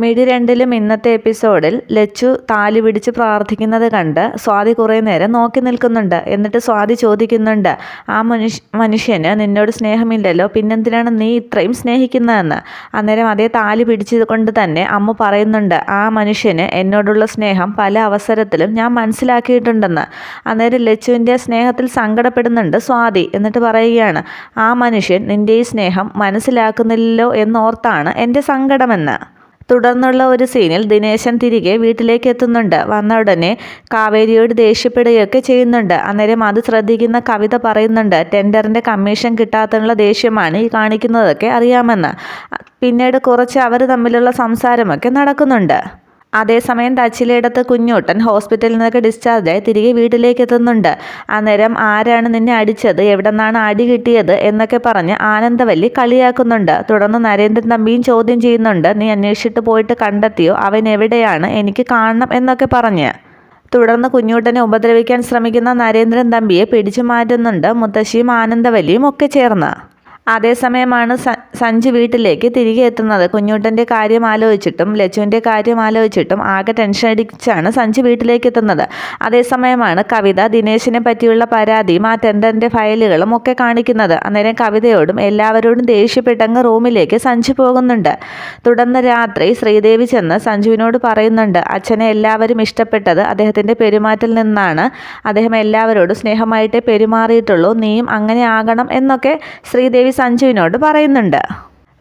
മിഴി രണ്ടിലും ഇന്നത്തെ എപ്പിസോഡിൽ ലച്ചു താലി പിടിച്ച് പ്രാർത്ഥിക്കുന്നത് കണ്ട് സ്വാതി കുറേ നേരം നോക്കി നിൽക്കുന്നുണ്ട്. എന്നിട്ട് സ്വാതി ചോദിക്കുന്നുണ്ട് ആ മനുഷ്യ മനുഷ്യന് നിന്നോട് സ്നേഹമില്ലല്ലോ പിന്നെന്തിനാണ് നീ ഇത്രയും സ്നേഹിക്കുന്നതെന്ന്? അന്നേരം അതേ താലി പിടിച്ചത് കൊണ്ട് തന്നെ അമ്മ പറയുന്നുണ്ട് ആ മനുഷ്യന് എന്നോടുള്ള സ്നേഹം പല അവസരത്തിലും ഞാൻ മനസ്സിലാക്കിയിട്ടുണ്ടെന്ന്. അന്നേരം ലച്ചുവിന്റെ സ്നേഹത്തിൽ സങ്കടപ്പെടുന്നുണ്ട് സ്വാതി. എന്നിട്ട് പറയുകയാണ് ആ മനുഷ്യൻ നിന്റെ ഈ സ്നേഹം മനസ്സിലാക്കുന്നില്ലല്ലോ എന്നോർത്താണ് എന്റെ സങ്കടമെന്ന്. തുടർന്നുള്ള ഒരു സീനിൽ ദിനേശൻ തിരികെ വീട്ടിലേക്ക് എത്തുന്നുണ്ട്. വന്ന ഉടനെ കാവേരിയോട് ദേഷ്യപ്പെടുകയൊക്കെ ചെയ്യുന്നുണ്ട്. അന്നേരം അത് ശ്രദ്ധിക്കുന്ന കവിത പറയുന്നുണ്ട്. ടെൻഡറിന്റെ കമ്മീഷൻ കിട്ടാത്തതിനുള്ള ദേഷ്യമാണ് ഈ കാണിക്കുന്നതൊക്കെ അറിയാമെന്ന്. പിന്നീട് കുറച്ച് അവർ തമ്മിലുള്ള സംസാരമൊക്കെ നടക്കുന്നുണ്ട്. അതേസമയം തച്ചിലയിടത്ത് കുഞ്ഞൂട്ടൻ ഹോസ്പിറ്റലിൽ നിന്നൊക്കെ ഡിസ്ചാർജായി തിരികെ വീട്ടിലേക്ക് എത്തുന്നുണ്ട്. അന്നേരം ആരാണ് നിന്നെ അടിച്ചത്? എവിടെ നിന്നാണ് അടി കിട്ടിയത്? എന്നൊക്കെ പറഞ്ഞ് ആനന്ദവല്ലി കളിയാക്കുന്നുണ്ട്. തുടർന്ന് നരേന്ദ്രൻ തമ്പിയും ചോദ്യം ചെയ്യുന്നുണ്ട്. നീ അന്വേഷിച്ചിട്ട് പോയിട്ട് കണ്ടെത്തിയോ? അവൻ എവിടെയാണ്? എനിക്ക് കാണണം എന്നൊക്കെ പറഞ്ഞ്. തുടർന്ന് കുഞ്ഞൂട്ടനെ ഉപദ്രവിക്കാൻ ശ്രമിക്കുന്ന നരേന്ദ്രൻ തമ്പിയെ പിടിച്ചു മാറ്റുന്നുണ്ട്. മുത്തശ്ശിയും ആനന്ദവല്ലിയും ഒക്കെ ചേർന്ന്. അതേസമയമാണ് സഞ്ജു വീട്ടിലേക്ക് തിരികെ എത്തുന്നത്. കുഞ്ഞൂട്ടന്റെ കാര്യം ആലോചിച്ചിട്ടും ലച്ചുവിന്റെ കാര്യം ആലോചിച്ചിട്ടും ആകെ ടെൻഷൻ അടിച്ചാണ് സഞ്ജു വീട്ടിലേക്ക് എത്തുന്നത്. അതേസമയമാണ് കവിത ദിനേശിനെ പറ്റിയുള്ള പരാതിയും ആ ടെൻഡറിന്റെ ഫയലുകളും ഒക്കെ കാണിക്കുന്നത്. അന്നേരം കവിതയോടും എല്ലാവരോടും ദേഷ്യപ്പെട്ടങ്ങ് റൂമിലേക്ക് സഞ്ജു പോകുന്നുണ്ട്. തുടർന്ന് രാത്രി ശ്രീദേവി ചെന്ന് സഞ്ജുവിനോട് പറയുന്നുണ്ട് അച്ഛനെ എല്ലാവരും ഇഷ്ടപ്പെട്ടത് അദ്ദേഹത്തിന്റെ പെരുമാറ്റിൽ നിന്നാണ്. അദ്ദേഹം എല്ലാവരോടും സ്നേഹമായിട്ടേ പെരുമാറിയിട്ടുള്ളൂ. നീയും അങ്ങനെ ആകണം എന്നൊക്കെ ശ്രീദേവി സഞ്ജുവിനോട് പറയുന്നുണ്ട്.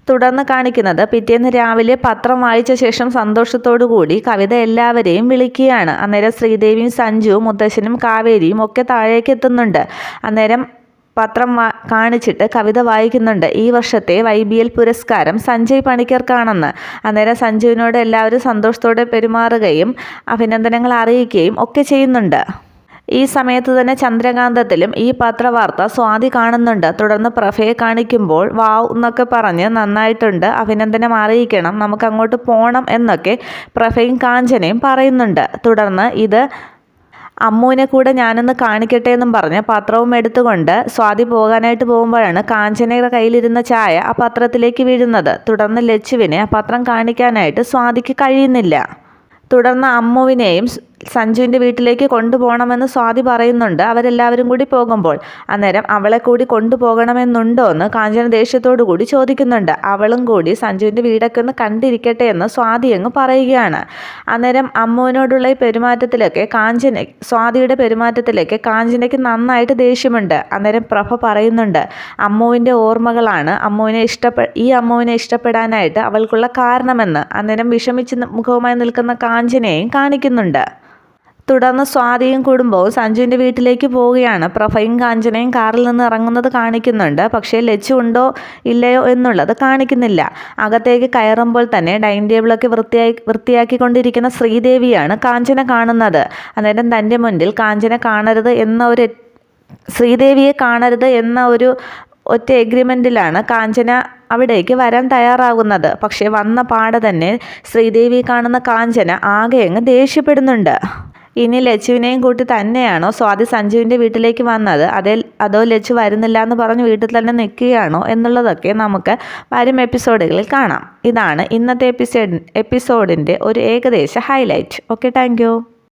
തുടർന്ന് കാണിക്കുന്നത് പിറ്റേന്ന് രാവിലെ പത്രം വായിച്ച ശേഷം സന്തോഷത്തോടു കൂടി കവിത എല്ലാവരെയും വിളിക്കുകയാണ്. അന്നേരം ശ്രീദേവിയും സഞ്ജുവും മുത്തശ്ശനും കാവേരിയും ഒക്കെ താഴേക്ക് എത്തുന്നുണ്ട്. അന്നേരം പത്രം കാണിച്ചിട്ട് കവിത വായിക്കുന്നുണ്ട്. ഈ വർഷത്തെ വൈ ബി എൽ പുരസ്കാരം സഞ്ജയ് പണിക്കർക്കാണെന്ന്. അന്നേരം സഞ്ജുവിനോട് എല്ലാവരും സന്തോഷത്തോടെ പെരുമാറുകയും അഭിനന്ദനങ്ങൾ അറിയിക്കുകയും ഒക്കെ ചെയ്യുന്നുണ്ട്. ഈ സമയത്ത് തന്നെ ചന്ദ്രകാന്തത്തിലും ഈ പത്രവാർത്ത സ്വാതി കാണുന്നുണ്ട്. തുടർന്ന് പ്രഭയെ കാണിക്കുമ്പോൾ വാവ് എന്നൊക്കെ പറഞ്ഞ് നന്നായിട്ടുണ്ട്. അഭിനന്ദനം അറിയിക്കണം. നമുക്ക് അങ്ങോട്ട് പോകണം എന്നൊക്കെ പ്രഭയും കാഞ്ചനയും പറയുന്നുണ്ട്. തുടർന്ന് ഇത് അമ്മുവിനെ കൂടെ ഞാനൊന്ന് കാണിക്കട്ടെ എന്നും പറഞ്ഞ് പത്രവും എടുത്തുകൊണ്ട് സ്വാതി പോകാനായിട്ട് പോകുമ്പോഴാണ് കാഞ്ചനയുടെ കയ്യിലിരുന്ന ചായ ആ പത്രത്തിലേക്ക് വീഴുന്നത്. തുടർന്ന് ലച്ചുവിനെ ആ പത്രം കാണിക്കാനായിട്ട് സ്വാതിക്ക് കഴിയുന്നില്ല. തുടർന്ന് അമ്മുവിനെയും സഞ്ജുവിന്റെ വീട്ടിലേക്ക് കൊണ്ടുപോകണമെന്ന് സ്വാതി പറയുന്നുണ്ട്. അവരെല്ലാവരും കൂടി പോകുമ്പോൾ അന്നേരം അവളെ കൂടി കൊണ്ടുപോകണമെന്നുണ്ടോ എന്ന് കാഞ്ചന ദേഷ്യത്തോടു കൂടി ചോദിക്കുന്നുണ്ട്. അവളും കൂടി സഞ്ജുവിന്റെ വീടൊക്കെ ഒന്ന് കണ്ടിരിക്കട്ടെ എന്ന് സ്വാതി അങ്ങ് പറയുകയാണ്. അന്നേരം അമ്മുവിനോടുള്ള ഈ പെരുമാറ്റത്തിലൊക്കെ കാഞ്ചന സ്വാതിയുടെ പെരുമാറ്റത്തിലേക്ക് കാഞ്ചനയ്ക്ക് നന്നായിട്ട് ദേഷ്യമുണ്ട്. അന്നേരം പ്രഭ പറയുന്നുണ്ട് അമ്മുവിന്റെ ഓർമ്മകളാണ് അമ്മുവിനെ ഇഷ്ടപ്പെ ഈ അമ്മുവിനെ ഇഷ്ടപ്പെടാനായിട്ട് അവൾക്കുള്ള കാരണമെന്ന്. അന്നേരം വിഷമിച്ച് മുഖവുമായി നിൽക്കുന്ന കാഞ്ചനയും കാണിക്കുന്നുണ്ട്. തുടർന്ന് സ്വാതിയും കുടുംബവും സഞ്ജുവിന്റെ വീട്ടിലേക്ക് പോവുകയാണ്. പ്രഭയും കാഞ്ചനയും കാറിൽ നിന്ന് ഇറങ്ങുന്നത് കാണിക്കുന്നുണ്ട്. പക്ഷേ ലച്ചു ഉണ്ടോ ഇല്ലയോ എന്നുള്ളത് കാണിക്കുന്നില്ല. അകത്തേക്ക് കയറുമ്പോൾ തന്നെ ഡൈനിങ് ടേബിളൊക്കെ വൃത്തിയായി വൃത്തിയാക്കിക്കൊണ്ടിരിക്കുന്ന ശ്രീദേവിയാണ് കാഞ്ചന കാണുന്നത്. അന്നേരം തന്റെ മുന്നിൽ കാഞ്ചന കാണരുത് എന്ന ഒരു ശ്രീദേവിയെ കാണരുത് എന്ന ഒരു ഒറ്റ എഗ്രിമെന്റിലാണ് കാഞ്ചന അവിടേക്ക് വരാൻ തയ്യാറാകുന്നത്. പക്ഷേ വന്ന പാടെ തന്നെ ശ്രീദേവി കാണുന്ന കാഞ്ചന ആകെ അങ്ങ് ദേഷ്യപ്പെടുന്നുണ്ട്. ഇനി ലച്ചുവിനെയും കൂട്ടി തന്നെയാണോ? സ്വാതി സഞ്ജുവിന്റെ വീട്ടിലേക്ക് വന്നത്? അതേ അതോ ലച്ചു വരുന്നില്ല എന്ന് പറഞ്ഞ് വീട്ടിൽ തന്നെ നിൽക്കുകയാണോ എന്നുള്ളതൊക്കെ നമുക്ക് വരും എപ്പിസോഡുകളിൽ കാണാം. ഇതാണ് ഇന്നത്തെ എപ്പിസോഡ് എപ്പിസോഡിന്റെ ഒരു ഏകദേശ ഹൈലൈറ്റ്. Okay thank